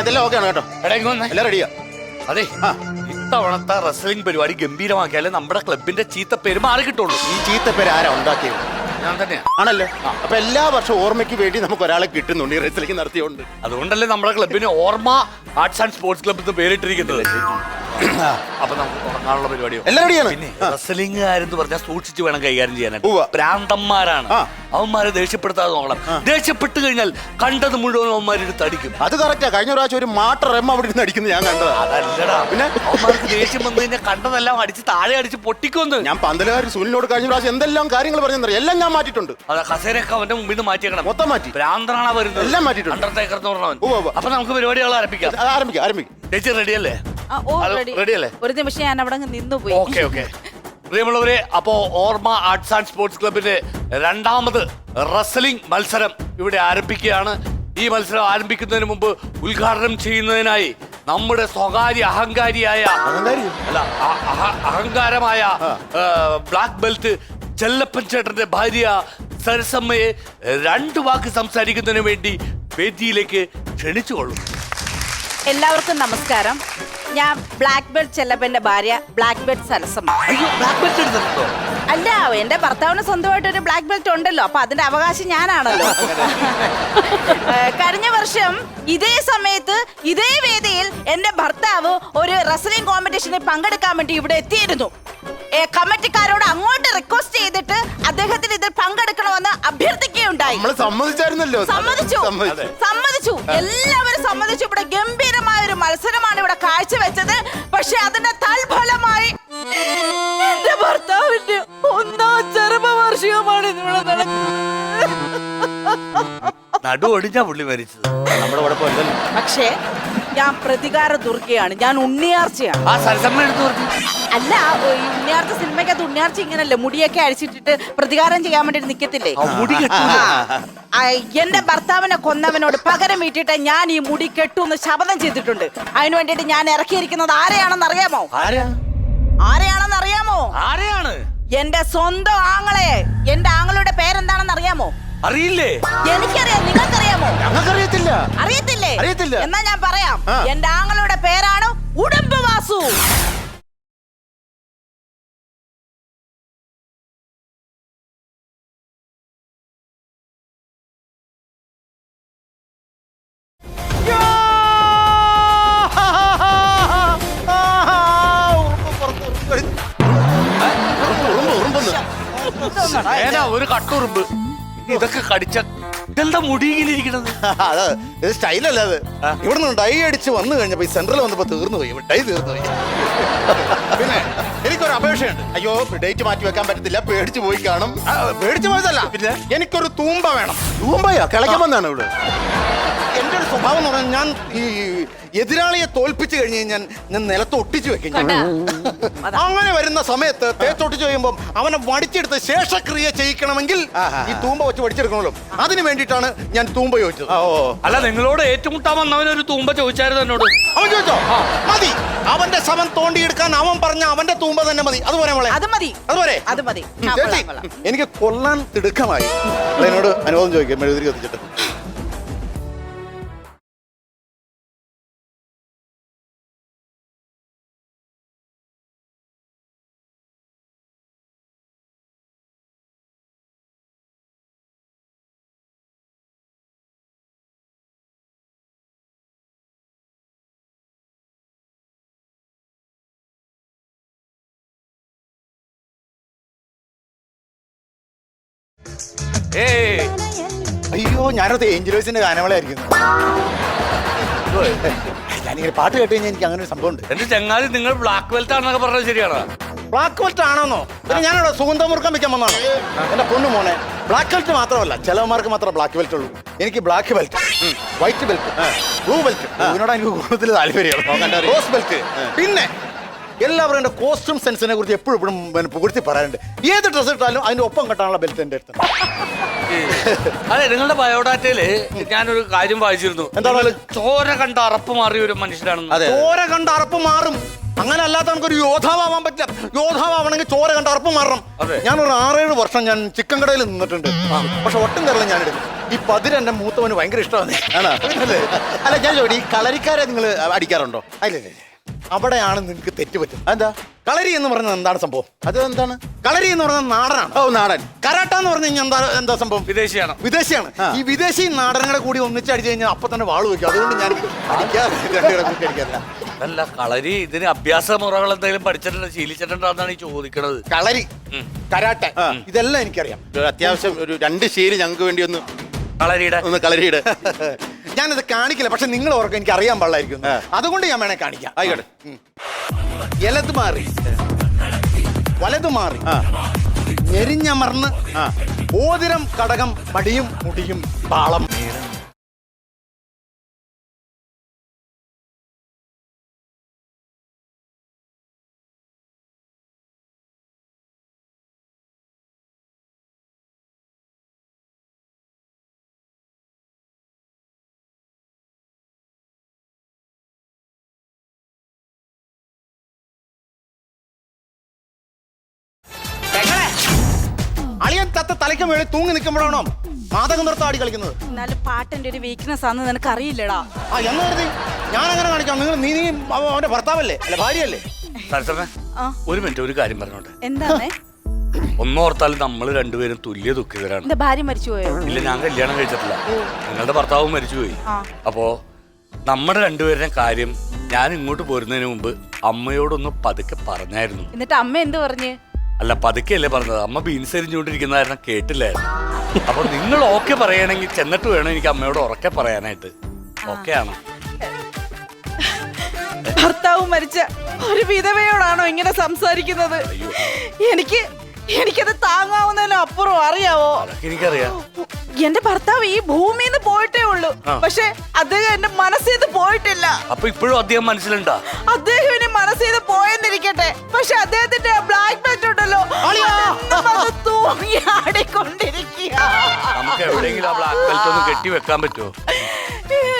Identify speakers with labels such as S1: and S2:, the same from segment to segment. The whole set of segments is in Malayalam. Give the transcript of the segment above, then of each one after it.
S1: ഇതെല്ലാം ഓക്കെ ആണ് കേട്ടോ.
S2: എടാ ഇങ്ങ് വന്നേ.
S1: എല്ലാം റെഡിയാ
S2: അതെ
S1: ആ.
S2: ഇത്തവണത്തെ റെസ്ലിംഗ് പരിപാടി ഗംഭീരമാക്കിയാലേ നമ്മുടെ ക്ലബിന്റെ ചീത്ത പേര് മാറി കിട്ടുള്ളൂ.
S1: ഈ ചീത്ത പേര് ആരാ ഉണ്ടാക്കിയത്?
S2: ഞാൻ തന്നെയാ.
S1: ആണല്ലേ? അപ്പൊ എല്ലാ വർഷവും ഓർമ്മയ്ക്ക് വേണ്ടി നമുക്ക് ഒരാളെ കിട്ടുന്നുണ്ട് ഈ റെസ്ലിംഗ് നടത്തിയോണ്ട്.
S2: അതുകൊണ്ടല്ലേ നമ്മുടെ ക്ലബിന് ഓർമ്മ ആർട്സ് ആൻഡ് സ്പോർട്സ് ക്ലബ് എന്ന് പേരിട്ടിരിക്കുന്നത്. അപ്പൊ നമുക്ക് തുടങ്ങാനുള്ള പരിപാടിയോ?
S1: എല്ലാം റെഡിയാണ്
S2: പിന്നെ റെസ്ലിംഗുകാരെന്ന് പറഞ്ഞാൽ സൂക്ഷിച്ച് വേണം കൈകാര്യം ചെയ്യാനായിട്ട്
S1: പ്രാന്തന്മാരാണ്
S2: അവന്മാരെ ദേഷ്യപ്പെടുത്താതെ നോക്കണം. ദേഷ്യപ്പെട്ട് കഴിഞ്ഞാൽ കണ്ടത് മുഴുവൻ അവന്മാരെടുത്ത് അടിക്കും
S1: അത് കറക്റ്റാ കഴിഞ്ഞ പ്രാവശ്യം ഒരു മാട്ടർ എം അവിടെ നിന്ന് അടിക്കുന്നത് ഞാൻ കണ്ടതാ.
S2: അതല്ലടാ.
S1: പിന്നെ?
S2: അവന്മാർക്ക് ദേഷ്യം വന്നു കഴിഞ്ഞാൽ കണ്ടതെല്ലാം അടിച്ച് താഴെ അടിച്ച് പൊട്ടിക്കൊന്ന്
S1: ഞാൻ പന്തലുകാരി സുനിലിനോട് കഴിഞ്ഞ പ്രാവശ്യം എന്തെല്ലാം കാര്യങ്ങൾ പറഞ്ഞെന്നറിയാം? എല്ലാം ഞാൻ മാറ്റിയിട്ടുണ്ട്.
S2: അതാ കസേരയൊക്കെ അവന്റെ മുമ്പിൽ നിന്ന് മാറ്റിയേക്കണം.
S1: മൊത്തം മാറ്റി.
S2: പ്രാന്തനാണ് വരുന്നത്
S1: എല്ലാം മാറ്റിയിട്ടുണ്ട്.
S2: അണ്ടർടേക്കർ എന്ന് പറഞ്ഞവൻ. അപ്പൊ നമുക്ക് പരിപാടികൾ ആരംഭിക്കാം.
S1: ആരംഭിക്കാം ആരംഭിക്കാം.
S2: ചേച്ചി റെഡിയല്ലേ
S3: ആ, ഓ
S2: അത്
S3: റെഡി
S2: ready അല്ലേ?
S3: ഒരു നിമിഷം ഞാൻ അവിടെ നിന്നുപോയി
S2: ഓക്കെ ഓക്കെ പ്രിയമുള്ളവരെ അപ്പോ ഓർമ്മ ആർട്സ് ആൻഡ് സ്പോർട്സ് ക്ലബിന്റെ രണ്ടാമത് റസലിംഗ് മത്സരം ഇവിടെ ആരംഭിക്കുകയാണ്. ഈ മത്സരം ആരംഭിക്കുന്നതിന് മുമ്പ് ഉദ്ഘാടനം ചെയ്യുന്നതിനായി നമ്മുടെ സ്വകാര്യ അഹങ്കാരിയായ
S1: അഹങ്കാരിയോ?
S2: അല്ല അ- അഹ- അഹങ്കാരമായ ഏ, ബ്ലാക്ക് ബെൽറ്റ് ചെല്ലപ്പൻ ചേട്ടന്റെ ഭാര്യ സരസമ്മയെ രണ്ട് വാക്ക് സംസാരിക്കുന്നതിന് വേണ്ടി വേദിയിലേക്ക് ക്ഷണിച്ചുകൊള്ളും
S3: എല്ലാവർക്കും നമസ്കാരം. ഞാൻ ബ്ലാക്ക് ബെൽറ്റ് ചെല്ലപ്പന്റെ ഭാര്യ ബ്ലാക്ക് ബെൽറ്റ് സരസമ്മ.
S2: അയ്യോ ബ്ലാക്ക് ബെൽറ്റ് എടുത്തിട്ടുണ്ടോ?
S3: അല്ല എന്റെ ഭർത്താവിന് സ്വന്തമായിട്ട് ഒരു ബ്ലാക്ക് ബെൽറ്റ് ഉണ്ടല്ലോ അപ്പൊ അതിന്റെ അവകാശം ഞാനാണല്ലോ. കഴിഞ്ഞ വർഷം ഇതേ സമയത്ത് ഇതേ വേദിയിൽ എന്റെ ഭർത്താവ് ഒരു റെസ്ലിംഗ് കോമ്പറ്റീഷനിൽ പങ്കെടുക്കാൻ വേണ്ടി ഇവിടെ എത്തിയിരുന്നു. കമ്മിറ്റിക്കാരോട് അങ്ങോട്ട് റിക്വസ്റ്റ് ചെയ്തിട്ട് അദ്ദേഹത്തിന് ഇതിൽ പങ്കെടുക്കണമെന്ന് അഭ്യർത്ഥിക്കുകയുണ്ടായി.
S1: നമ്മൾ സമ്മതിച്ചായിരുന്നല്ലോ.
S3: സമ്മതിച്ചു.
S1: സമ്മതിച്ചു.
S3: സമ്മതിച്ചു. എല്ലാവരും സമ്മതിച്ചു. ഇവിടെ ഗംഭീരമായ ഒരു മത്സരമാണ് ഇവിടെ കാഴ്ചവെച്ചത്. പക്ഷെ അതിന്റെ തൽഫലമായി എന്റെ ഭർത്താവിന്റെ ഒന്നാം ചരമവാർഷികമാണ് ഇവിടെ നടക്കുന്നത്.
S2: നടു ഒടിഞ്ഞ പുള്ളി മരിച്ചത്.
S1: നമ്മുടെ കുഴപ്പമില്ലല്ലോ
S3: പക്ഷേ ഞാൻ പ്രതികാര ദുർഗയാണ്. ഞാൻ ഉണ്ണിയാർച്ചയാണ്.
S2: ആ സരസമ്മ എടുത്തു പറഞ്ഞു
S3: അല്ല ഈ ഉണ്ണിയാർച്ച സിനിമയ്ക്കകത്ത് ഉണ്ണിയാർച്ച ഇങ്ങനല്ലേ? മുടിയൊക്കെ അഴിച്ചിട്ടിട്ട് പ്രതികാരം ചെയ്യാൻ വേണ്ടി നിക്കത്തില്ലേ?
S2: ആ മുടി കെട്ടൂല?
S3: ആ, എന്റെ ഭർത്താവിനെ കൊന്നവനോട് പകരം വീട്ടിട്ട് ഞാൻ ഈ മുടി കെട്ടൂന്ന് ശപഥം ചെയ്തിട്ടുണ്ട്. അതിനു വേണ്ടിയിട്ട് ഞാൻ ഇറക്കിയിരിക്കുന്നത് ആരെയാണെന്ന് അറിയാമോ?
S2: ആരാ?
S3: ആരെയാണെന്ന് അറിയാമോ?
S2: ആരെയാണ്?
S3: എന്റെ സ്വന്തം ആങ്ങളെ. എന്റെ ആങ്ങളുടെ പേരെന്താണെന്ന് അറിയാമോ?
S2: അറിയില്ലേ?
S3: എനിക്കറിയാം നിങ്ങൾക്കറിയാമോ?
S1: ഞങ്ങൾക്കറിയത്തില്ല.
S3: അറിയത്തില്ലേ?
S1: അറിയത്തില്ല.
S3: എന്നാ ഞാൻ പറയാം. എന്റെ ആങ്ങളുടെ പേരാണ് ഉടുമ്പ് വാസു.
S2: ഒരു കട്ടുറുമ്പ്? ഇതൊക്കെ കടിച്ച ഇതെന്താ മുടിയിലിരിക്കണത്
S1: അത് ഇത് സ്റ്റൈലല്ല അത്. ഇവിടെ നിന്ന് ഡൈ അടിച്ച് വന്നു കഴിഞ്ഞപ്പോ ഈ സെന്ററിൽ വന്നപ്പോ തീർന്നു പോയി. ഡൈ തീർന്നു പോയി. പിന്നെ എനിക്കൊരു അപേക്ഷയുണ്ട്. അയ്യോ ഡേറ്റ് മാറ്റി വെക്കാൻ പറ്റത്തില്ല. പേടിച്ചു പോയി കാണും. ആ, പേടിച്ചു പോയതല്ല. പിന്നെ എനിക്കൊരു തൂമ്പ വേണം. തൂമ്പയോ? കിളയ്ക്കാൻ വന്നാണ് ഇവിടെ? എന്റെ ഒരു സ്വഭാവം എന്ന് പറഞ്ഞാൽ ഞാൻ ഈ എതിരാളിയെ തോൽപ്പിച്ചു കഴിഞ്ഞ് കഴിഞ്ഞാൽ ഞാൻ നിലത്ത് ഒട്ടിച്ചു വെക്കും. ഞാൻ. അങ്ങനെ വരുന്ന സമയത്ത് തേച്ചൊട്ടിച്ച് കഴിയുമ്പോൾ അവനെ വടിച്ചെടുത്ത് ശേഷക്രിയ ചെയ്യിക്കണമെങ്കിൽ ഈ തൂമ്പ വെച്ച് വടിച്ചെടുക്കണമല്ലോ. അതിന് വേണ്ടിയിട്ടാണ് ഞാൻ തൂമ്പ ചോദിച്ചത്. ഓ
S2: അല്ല നിങ്ങളോട് ഏറ്റുമുട്ടാൻ വന്നവൻ ഒരു തൂമ്പ ചോദിച്ചായിരുന്നു എന്നോട്.
S1: അവൻ ചോദിച്ചോ? മതി. അവന്റെ ശവം തോണ്ടിയെടുക്കാൻ അവൻ പറഞ്ഞ അവന്റെ തൂമ്പ തന്നെ മതി. അതുപോലെ മോളെ.
S3: അത് മതി.
S1: അതുപോലെ.
S3: അത് മതി. ആ, കൊള്ളാം.
S1: എനിക്ക് കൊള്ളാൻ തിടുക്കമായി. എന്നോട് അനുവാദം ചോദിക്കാം മെഴുതിരി കത്തിച്ചിട്ട്.
S2: ഏയ്.
S1: അയ്യോ ഞാനത് ഏഞ്ചലോസിന്റെ ഗാനമളായിരിക്കുന്നു ഞാനിങ്ങനെ പാട്ട് കേട്ട് കഴിഞ്ഞാൽ എനിക്ക് അങ്ങനെ ഒരു സംഭവം ഉണ്ട്
S2: എന്റെ ചങ്ങാതി നിങ്ങൾ ബ്ലാക്ക് ബെൽറ്റ് ആണെന്നൊക്കെ പറഞ്ഞത് ശരിയാണോ?
S1: ബ്ലാക്ക് ബെൽറ്റ് ആണോന്നോ? പിന്നെ ഞാനിവിടെ സുഗന്ധമുറുക്കം വെക്കാൻ വന്നാണ് എന്റെ പൊണ്ണു മോനെ ബ്ലാക്ക് ബെൽറ്റ് മാത്രമല്ല ചിലവന്മാർക്ക് മാത്രമേ ബ്ലാക്ക് ബെൽറ്റ് ഉള്ളൂ. എനിക്ക് black belt white belt blue belt ഇതിനോട് എനിക്ക് കൂടുതൽ താല്പര്യം റോസ് ബെൽറ്റ് പിന്നെ എല്ലാവരും എന്റെ കോസ്റ്റ്യൂം സെൻസിനെ കുറിച്ച് എപ്പോഴും എപ്പോഴും പുകഴ്ത്തി പറയാറുണ്ട്. ഏത് ഡ്രസ്സ് ഇട്ടാലും അതിന്റെ ഒപ്പം കെട്ടാനുള്ള ബെൽറ്റ് എന്റെ അടുത്ത്.
S2: അതെ നിങ്ങളുടെ ബയോഡാറ്റയിൽ ഞാനൊരു കാര്യം വായിച്ചിരുന്നു.
S1: എന്താണ്?
S2: ചോര കണ്ട അറപ്പ് മാറിയ ഒരു മനുഷ്യനാണെന്ന്.
S1: ചോര കണ്ട അറപ്പ് മാറും. അങ്ങനെ അല്ലാത്ത നമുക്കൊരു യോദ്ധാവാൻ പറ്റില്ല. യോദ്ധാവാണെങ്കിൽ ചോര കണ്ട അറപ്പ് മാറണം.
S2: അതെ.
S1: ഞാൻ ഒരു ആറേഴ് വർഷം ഞാൻ ചിക്കൻ കടയിൽ നിന്നിട്ടുണ്ട്. പക്ഷെ ഒട്ടും കരള ഞാൻ എടുക്കും. ഈ പതിര് എന്റെ മൂത്തവന് ഭയങ്കര ഇഷ്ടമാണ്.
S4: അല്ല ഞാൻ ചോദി ഈ കളരിക്കാരെ നിങ്ങൾ അടിക്കാറുണ്ടോ?
S1: അല്ലേ അവിടെയാണ് നിങ്ങൾക്ക് തെറ്റുപറ്റും
S4: എന്താ
S1: കളരി എന്ന് പറഞ്ഞത് എന്താണ് സംഭവം?
S4: അത് എന്താണ്
S1: കളരി എന്ന് പറഞ്ഞത് നാടനാണ്.
S4: ഓ നാടൻ.
S1: കരാട്ട എന്ന് പറഞ്ഞു കഴിഞ്ഞാൽ എന്താ എന്താ സംഭവം?
S2: വിദേശിയാണ്.
S1: വിദേശിയാണ്. ഈ വിദേശി നാടനങ്ങളെ കൂടി ഒന്നിച്ച് അടിച്ചു കഴിഞ്ഞാൽ അപ്പൊ തന്നെ വാൾ വെക്കും അതുകൊണ്ട് ഞാൻ അടിക്കാറില്ല.
S2: അല്ല കളരി ഇതിന് അഭ്യാസ മുറകൾ എന്തെങ്കിലും പഠിച്ചിട്ടുണ്ടോ ശീലിച്ചിട്ടുണ്ടോ എന്നാണ് ഈ ചോദിക്കണത്.
S1: കളരി. കരാട്ട ഇതെല്ലാം എനിക്കറിയാം.
S4: അത്യാവശ്യം ഒരു രണ്ട് ശീലി ഞങ്ങൾക്ക് വേണ്ടി ഒന്ന്
S2: കളരിയുടെ.
S4: ഒന്ന് കളരിയിട്.
S1: ഞാനത് കാണിക്കില്ല പക്ഷെ നിങ്ങൾ ഓർക്കും എനിക്ക് അറിയാൻ പാടില്ലായിരിക്കും. അതുകൊണ്ട് ഞാൻ വേണേ കാണിക്കാം.
S4: ആയിക്കോട്ടെ.
S1: ഇലത് മാറി. വലത് മാറി. ഞെരിഞ്ഞമർന്ന് ഓതിരം കടകം മടിയും മുടിയും പാളം. തത്ത തലയ്ക്ക് മേളിൽ തൂങ്ങി നിൽക്കുമ്പോഴാണോ മാതകം നിർത്ത ആടി കളിക്കുന്നത്?
S3: എന്നാലും പാട്ടിന്റെ ഒരു വീക്ക്നെസ് ആണെന്ന് നിനക്ക് അറിയില്ലടാ
S1: ആ എന്ന് കരുതി. ഞാൻ അങ്ങനെ കാണിക്കാം. നിങ്ങൾ നീ നീ അവ- അവന്റെ ഭർത്താവല്ലേ? അല്ല ഭാര്യയല്ലേ?
S2: സരസമ്മേ,
S3: ആ.
S2: ഒരു മിനിറ്റ് ഒരു കാര്യം പറഞ്ഞോട്ടെ.
S3: എന്താണ്
S2: ഒന്നോർത്താൽ നമ്മൾ രണ്ടുപേരും തുല്യ ദുഃഖിതരാണ്.
S3: എന്റെ ഭാര്യ മരിച്ചുപോയോ?
S2: ഇല്ല ഞാൻ കല്യാണം കഴിച്ചിട്ടില്ല. നിങ്ങളുടെ ഭർത്താവും മരിച്ചുപോയി.
S3: ആ.
S2: അപ്പോ നമ്മുടെ രണ്ടുപേരുടെ കാര്യം ഞാൻ ഇങ്ങോട്ട് പോരുന്നതിന് മുമ്പ് അമ്മയോടൊന്ന് പതുക്കെ പറഞ്ഞായിരുന്നു.
S3: എന്നിട്ട് അമ്മ എന്ത് പറഞ്ഞ്?
S2: അല്ല പതുക്കെയല്ലേ പറഞ്ഞത്. അമ്മ ബീൻസ് എരിഞ്ഞുകൊണ്ടിരിക്കുന്നതായിരുന്നു. കേട്ടില്ലായിരുന്നു അപ്പൊ നിങ്ങൾ ഓക്കെ പറയണെങ്കിൽ ചെന്നിട്ട് വേണം എനിക്ക് അമ്മയോട് ഉറക്കെ പറയാനായിട്ട്. ഓക്കെ ആണ്?
S3: ഭർത്താവ് മരിച്ച ഒരു വിധവയോടാണോ ഇങ്ങനെ സംസാരിക്കുന്നത്? എനിക്ക് എനിക്കത് താങ്ങാവുന്നതിന് അപ്പുറം അറിയാവോ?
S2: അതൊക്കെ എനിക്കറിയാം.
S3: എന്റെ ഭർത്താവ് ഈ ഭൂമിയിൽ നിന്ന് പോയിട്ടേ ഉള്ളൂ.
S2: ആ.
S3: പക്ഷെ അദ്ദേഹം എന്റെ മനസ്സിൽ നിന്ന് പോയിട്ടില്ല.
S2: അപ്പൊ ഇപ്പോഴും അദ്ദേഹം മനസ്സിലുണ്ടാ?
S3: അദ്ദേഹം ഇനി മനസ്സിൽ നിന്ന് പോയെന്നിരിക്കട്ടെ. പക്ഷെ അദ്ദേഹത്തിന്റെ ബ്ലാക്ക് ബെൽറ്റ് ഉണ്ടല്ലോ. അതെന്നും അത് തൂങ്ങി ആടിക്കൊണ്ടിരിക്കുക
S2: നമുക്ക് എവിടെയെങ്കിലും ആ ബ്ലാക്ക് ബെൽറ്റ് ഒന്ന് കെട്ടി വെക്കാൻ പറ്റുമോ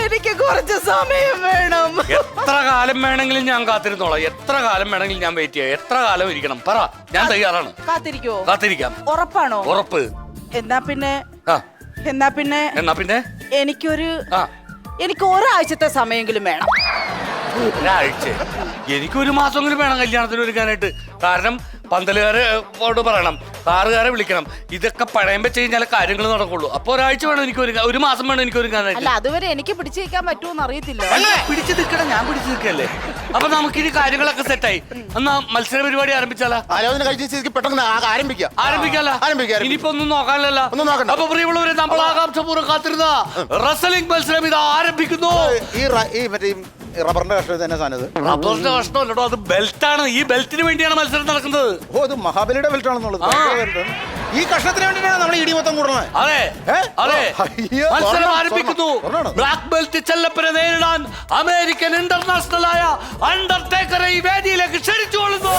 S3: എനിക്ക് കുറച്ച് സമയം വേണം.
S2: എത്ര കാലം വേണമെങ്കിലും ഞാൻ കാത്തിരുന്നോളാം. എത്ര കാലം വേണമെങ്കിലും ഞാൻ വെയിറ്റ് ചെയ്യാം. എത്ര കാലം ഇരിക്കണം? പറ. ഞാൻ തയ്യാറാണ്.
S3: കാത്തിരിക്കോ
S2: കാത്തിരിക്കാം.
S3: ഉറപ്പാണോ?
S2: ഉറപ്പ്.
S3: എന്നാ പിന്നെ?
S2: ആ.
S3: എന്നാ പിന്നെ?
S2: എന്നാ പിന്നെ?
S3: എനിക്കൊരു
S2: ആ.
S3: എനിക്ക് ഒരാഴ്ചത്തെ സമയമെങ്കിലും വേണം.
S2: ഒരാഴ്ച. എനിക്കൊരു മാസമെങ്കിലും വേണം കല്യാണത്തിന് ഒരുക്കാനായിട്ട്. കാരണം പന്തലുകാരോട് പറയണം. കാറുകാരെ വിളിക്കണം. ഇതൊക്കെ പഴയമ്പോ കഴിഞ്ഞാൽ കാര്യങ്ങൾ നടക്കുള്ളൂ. അപ്പൊ ഒരാഴ്ച വേണം എനിക്ക് ഒരു ഒരു മാസം വേണം എനിക്ക് ഒരു
S3: അല്ല അതുവരെ എനിക്ക് പിടിച്ചു നിൽക്കാൻ പറ്റുമോന്ന് അറിയത്തില്ല.
S2: പിടിച്ചു പിടിച്ച് നിൽക്കണം ഞാൻ പിടിച്ചു നിൽക്കല്ലേ? അപ്പൊ നമുക്ക് ഇനി കാര്യങ്ങളൊക്കെ സെറ്റായി എന്നാ മത്സര പരിപാടി ആരംഭിച്ചാലാ?
S4: ആലോചന കഴിച്ച സ്ഥിതിക്ക് പെട്ടെന്ന് ആ- ആരംഭിക്കാം.
S2: ആരംഭിക്കാലോ?
S4: ആരംഭിക്കാം,
S2: ഇനിയിപ്പോ ഒന്നും നോക്കാനല്ല
S4: ഒന്നും നോക്കണ്ട.
S2: അപ്പൊ പ്രിയമുള്ളവരെ നമ്മൾ ആകാംക്ഷപൂർവം കാത്തിരുന്ന റസലിംഗ് മത്സരം ഇത് ആരംഭിക്കുന്നു.
S4: ഈ റ- ഈ മറ്റേ ഈ റബ്ബറിന്റെ കഷ്ണം തന്നെ സാധനം ഇത്.
S2: റബ്ബറിന്റെ കഷ്ണമല്ലടോ അത് ബെൽറ്റാണ്. ഈ ബെൽറ്റിന് വേണ്ടിയാണ് മത്സരം നടക്കുന്നത്.
S1: ഓ ഇത് മഹാബലിയുടെ ബെൽറ്റ് ആണെന്നുള്ളത്
S2: ആ.
S1: ഭയങ്കര belt ആണ്. ഈ കഷ്ണത്തിന് വേണ്ടിയിട്ടാണ് നമ്മൾ ഇടി മൊത്തം കൂടുന്നത്.
S2: അതെ.
S1: ഏ?
S2: അതെ.
S1: അയ്യോ,
S2: മത്സരം
S1: സ്വർണം,
S2: ആരംഭിക്കുന്നു. ബ്ലാക്ക് ബെൽറ്റ് ചെല്ലപ്പനെ നേരിടാൻ അമേരിക്കൻ ഇന്റർനാഷണൽ ആയ അണ്ടർടേക്കറെ ഈ വേദിയിലേക്ക് ക്ഷണിച്ചുകൊള്ളുന്നു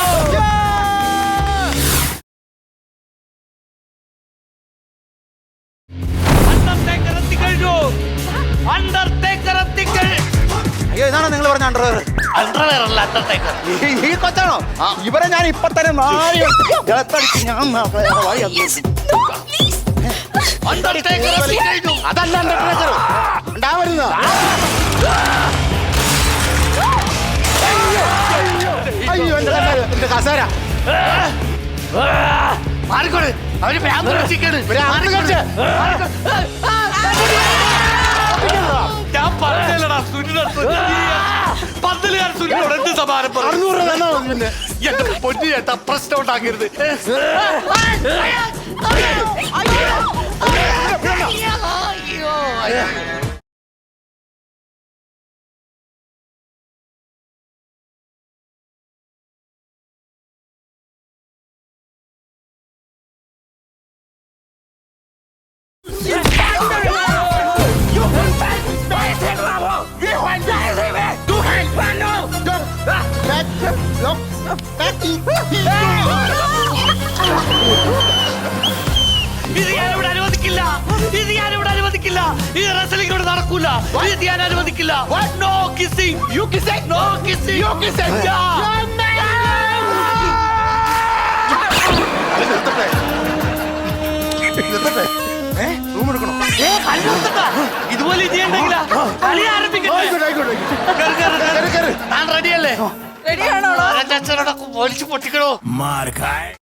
S2: അണ്ടർടേക്കർ എത്തിക്കഴിഞ്ഞു അണ്ടർടേക്കർ
S1: അയ്യോ ഇതാണ് നിങ്ങൾ പറഞ്ഞ അണ്ടർവെയർ
S2: അണ്ടർവെയർ അല്ല അണ്ടർടേക്കർ
S1: ഈ കൊച്ചാണോ. ഇവരെ ഞാൻ ഇപ്പൊ തന്നെ നാല് ഇളത്തടിച്ച് ഞാൻ
S2: അണ്ടർടേക്കർ
S4: അതല്ല അണ്ടർടേക്കർ. ഉണ്ടാവരുന്ന അയ്യോ എന്റെ കസേര, എന്റെ കസേര.
S2: മാറിക്കോട്. അവർ ഭ്രാന്ത് പിടിച്ചിരിക്കാണ്.
S4: ഭ്രാന്ത്. പിടിച്ച്.
S2: മാറിക്കോട്. പറഞ്ഞല്ലടാ സുനില പന്തലുകാർ സുനിലോട് എന്ത് സമാനം
S4: അറുന്നൂറ് രൂപ തന്നാ പിന്നെ
S2: എന്റെ പൊന്നു ചേട്ടാ പ്രശ്നം ഉണ്ടാക്കരുത്. ഇത് ഈ റെസ്ലിംഗ് ഇവിടെ നടക്കൂല ഇത് ഞാൻ അനുവദിക്കില്ല. No kissing you kissing no kissing you kissing ഇതുപോലെ ഇനി എന്തെങ്കിലാ? കളി ആരംഭിക്കട്ടെ. റെഡിയല്ലേ
S3: റെഡിയാണോ
S2: പോലിച്ച് പൊട്ടിക്കണോ? Come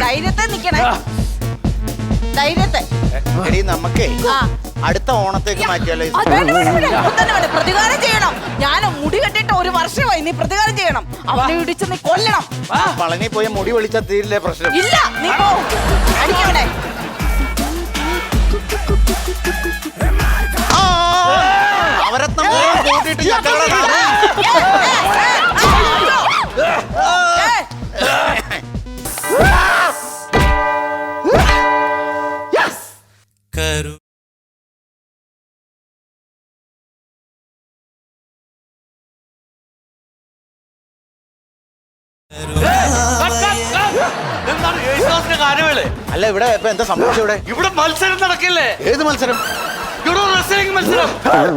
S3: ധൈര്യത്തെ നിക്കണേ. ധൈര്യത്തെ.
S1: എടി നമുക്കേ
S3: ആ.
S1: അടുത്ത ഓണത്തേക്ക് മാറ്റിയാലോ.
S3: ഇപ്പൊ പ്രതികാരം ചെയ്യണം. ഞാൻ മുടി കെട്ടിട്ട് ഒരു വർഷമായി നീ പ്രതികാരം ചെയ്യണം. അവനെ ഇടിച്ച് നീ കൊല്ലണം.
S1: പളനി പോയ മുടി വിളിച്ചാൽ തീരില്ലേ പ്രശ്നം?
S3: ഇല്ല നീ പോ. അടിക്കവിടെ.
S1: ആ, അവരത്നം മുഴുവൻ കൂട്ടിയിട്ട് ഞങ്ങളുടെ നാട്
S2: Cut,
S1: അല്ല ഇവിടെ ഇപ്പൊ എന്താ സംഭവിച്ചത് ഇവിടെ?
S2: ഇവിടെ മത്സരം നടക്കില്ലേ?
S1: ഏത് മത്സരം?
S2: ഇവിടെ മത്സരം.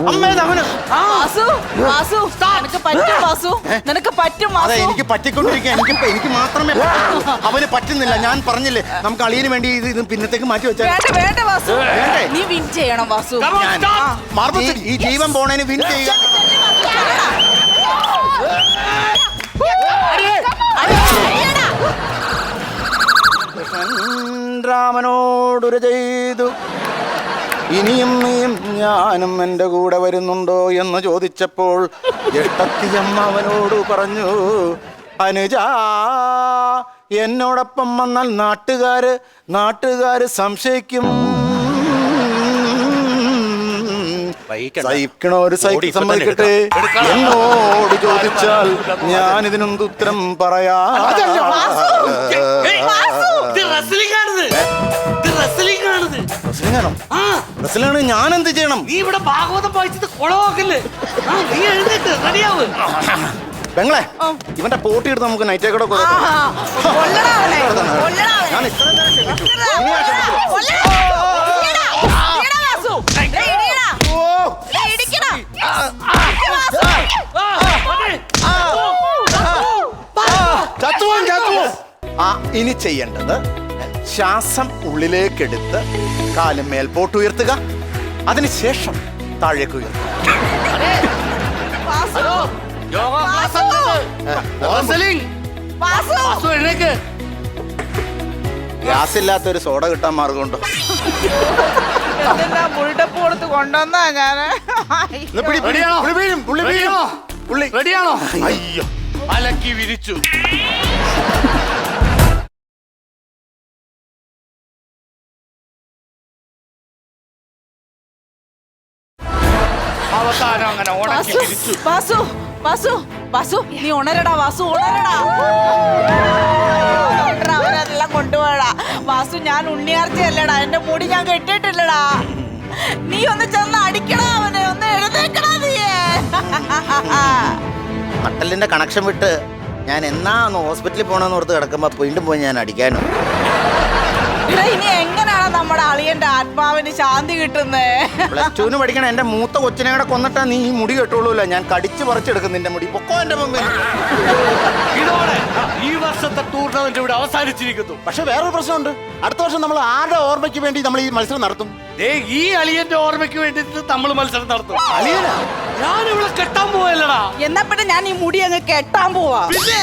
S1: അമ്മേ അവന്
S3: വാസു വാസു നിനക്ക് പറ്റും വാസു. നിനക്ക് പറ്റും
S1: അതെ
S3: വാസു.
S1: എനിക്ക് പറ്റിക്കൊണ്ടിരിക്കുക എനിക്ക് ഇപ്പൊ- എനിക്ക് മാത്രമേ പറ്റൂ. അവന് പറ്റുന്നില്ല. ഞാൻ പറഞ്ഞില്ലേ നമുക്ക് അളിയന് വേണ്ടി ഇത് ഇത് പിന്നത്തേക്ക് മാറ്റി വെച്ചാൽ
S3: വേണ്ട വേണ്ട വാസു.
S1: വേണ്ടേ?
S3: നീ വിൻ ചെയ്യണം വാസു.
S2: Come on,
S1: ഞാൻ-
S2: stop.
S1: മാർബിൾ ഈ ജീവൻ പോണേന് വിൻ ചെയ്യുക രാമനോടൊരു ചെയ്തു. ഇനിയും നീയും ഞാനും എന്റെ കൂടെ വരുന്നുണ്ടോ എന്ന് ചോദിച്ചപ്പോൾ ജഷ്ടത്തിയമ്മ അവനോട് പറഞ്ഞു അനുജ എന്നോടൊപ്പം വന്നാൽ നാട്ടുകാര് നാട്ടുകാര് സംശയിക്കും. ഒരു സൈക്കിൾ സമ്മതിക്കട്ടെ? എന്നോട് ചോദിച്ചാൽ ഞാൻ ഇതിനൊന്നും ഉത്തരം പറയാ.
S2: ആണിത്
S1: ബസ്സിലാണ്
S2: ആ.
S1: ഞാൻ എന്ത് ചെയ്യണം?
S2: നീ ഇവിടെ ഭാഗവതം വായിച്ചിട്ട് കുളവാക്കല്ലേ? ആ നീ എഴുന്നേറ്റ് റെഡിയാവ്.
S1: പെങ്ങളെ ഇവന്റെ പോട്ടി എടുത്ത് നമുക്ക് നൈറ്റേ കൂടെ കൊടുക്കാം.
S3: കൊല്ലടാ അവനെ. കൊല്ലടാ അവനെ.
S1: ഞാൻ ഇത്രയും നേരം ക്ഷമിച്ചു. ഇനി ഞാൻ ക്ഷമിച്ചു. ഓ. ചത്തുപോകും, ചത്തുപോകും. ആ ഇനി ചെയ്യേണ്ടത് ശ്വാസം ഉള്ളിലേക്കെടുത്ത് കാലും മേൽപോട്ട് ഉയർത്തുക അതിനുശേഷം താഴേക്ക് ഉയർത്തുക. ഗ്യാസ് ഇല്ലാത്ത ഒരു സോഡ കിട്ടാൻ മാർഗമുണ്ടോ?
S3: മുൾട്ടപ്പ് കൊടുത്ത് കൊണ്ടുവന്നാ
S1: ഞാൻ.
S2: റെഡിയാണോ
S1: പുള്ളി വീഴും,
S2: അങ്ങനെ ഉണക്കി
S3: വാസു
S2: വിരിച്ചു
S3: വാസു വാസു വാസു നീ ഉണരടാ വാസു ഉണരടാ. ഉണരടാ, അവരെല്ലാം കൊണ്ടുപോയടാ. വാസു ഞാൻ ഉണ്ണിയാർച്ചയല്ലടാ എന്റെ മുടി ഞാൻ കെട്ടിയിട്ടില്ലടാ. നീ ഒന്ന് ചെന്ന് അടിക്കടാ അവനെ ഒന്ന് എഴുന്നേക്കടാ നീയേ.
S1: നട്ടലിന്റെ കണക്ഷൻ വിട്ട് ഞാൻ എന്നാ ഒന്ന് ഹോസ്പിറ്റലിൽ പോകണമെന്ന് ഓർത്ത് കിടക്കുമ്പോ വീണ്ടും പോയി ഞാൻ അടിക്കാനോ?
S3: ഇനി എങ്ങനെയാണ് നമ്മുടെ അളിയന്റെ ആത്മാവിന് ശാന്തി കിട്ടുന്നേ?
S1: പ്ലസ് ടുവിന് പഠിക്കണ എന്റെ മൂത്ത കൊച്ചിനെ കൂടെ കൊന്നിട്ടാ നീ ഈ മുടി കെട്ടുള്ളൂല്ല ഞാൻ കടിച്ചു പറിച്ചെടുക്കും നിന്റെ മുടി. പൊക്കോ എന്റെ മുമ്പിൽ
S2: ഇതോടെ ഈ വർഷത്തെ ടൂർണമെന്റ് ഇവിടെ അവസാനിച്ചിരിക്കുന്നു.
S1: പക്ഷെ വേറൊരു പ്രശ്നമുണ്ട്. അടുത്ത വർഷം നമ്മൾ ആരുടെ ഓർമ്മയ്ക്ക് വേണ്ടി നമ്മൾ ഈ മത്സരം നടത്തും?
S2: ദേ ഈ അളിയന്റെ ഓർമ്മയ്ക്ക് വേണ്ടിട്ട് നമ്മൾ മത്സരം നടത്തും.
S1: അലിയനാ
S2: ഞാൻ ഇവിടെ കെട്ടാൻ പോവല്ലടാ.
S3: എന്നാ പിന്നെ ഞാൻ ഈ മുടി അങ്ങ് കെട്ടാൻ പോവാ.
S2: പിന്നെ?